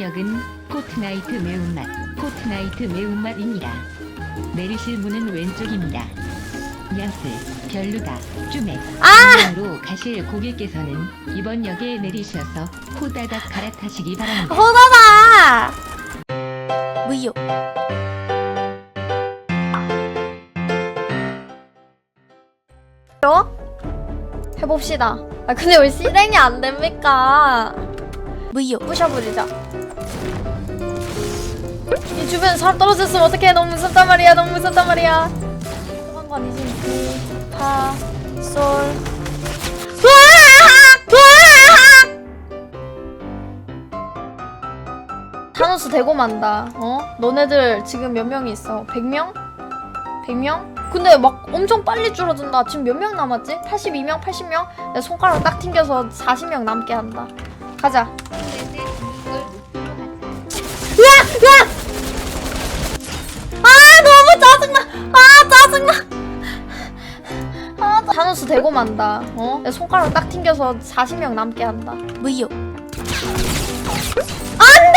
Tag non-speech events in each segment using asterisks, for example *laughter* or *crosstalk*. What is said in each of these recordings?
역은 포트나이트 매운맛, 포트나이트 매운맛입니다. 내리실 문은 왼쪽입니다. 야스, 별루다, 쭈맥, 아! 으로 가실 고객께서는 이번 역에 내리셔서 호다닥 갈아타시기 바랍니다. 호다다 무효 요? 해봅시다 아 근데 왜 실행이 안 됩니까 무효 부셔버리자 이 주변에 사람 떨어졌으면 어떡해 너무 무섭단 말이야 너무 무섭단 말이야 한거 아니지 파, 솔 으악! 으악! 타노스 대고 만다. 어? 너네들 지금 몇 명이 있어? 100명? 100명? 근데 막 엄청 빨리 줄어든다. 지금 몇 명 남았지? 82명, 80명? 내 손가락 딱 튕겨서 40명 남게 한다. 가자. 으악! 으악! 짜증나. 아, 타노스 대고 만다. 어? 내 손가락 딱 튕겨서 40명 남게 한다. 무효. 안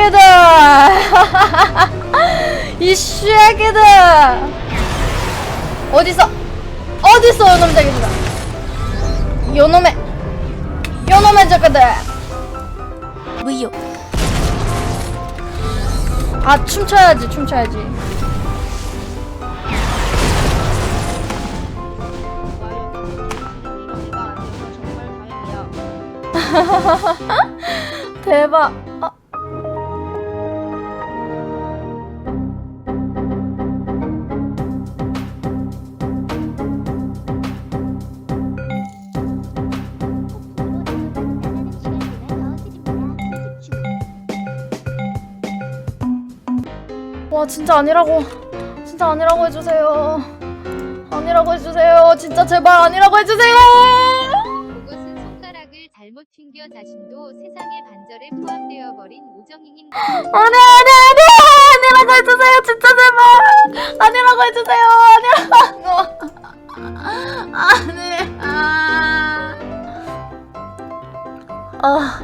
쉐게들 *laughs* 이 쉐게들 어디서? 어디서 요놈 자기들아 요놈의 요놈의 무효 아 춤춰야지 춤춰야지. *laughs* 대박. 아. 와 진짜 아니라고. 진짜 아니라고 해주세요. 아니라고 해주세요. 진짜 제발 아니라고 해주세요. 그것은 손가락을 잘못 튕겨 자신도 세상의 반절에 포함되어 버린 오정인인 안해 안해 안해 아니라고 해주세요. 진짜 제발. 아니라고 해주세요. 아니라고. *laughs* 아니 아, 아.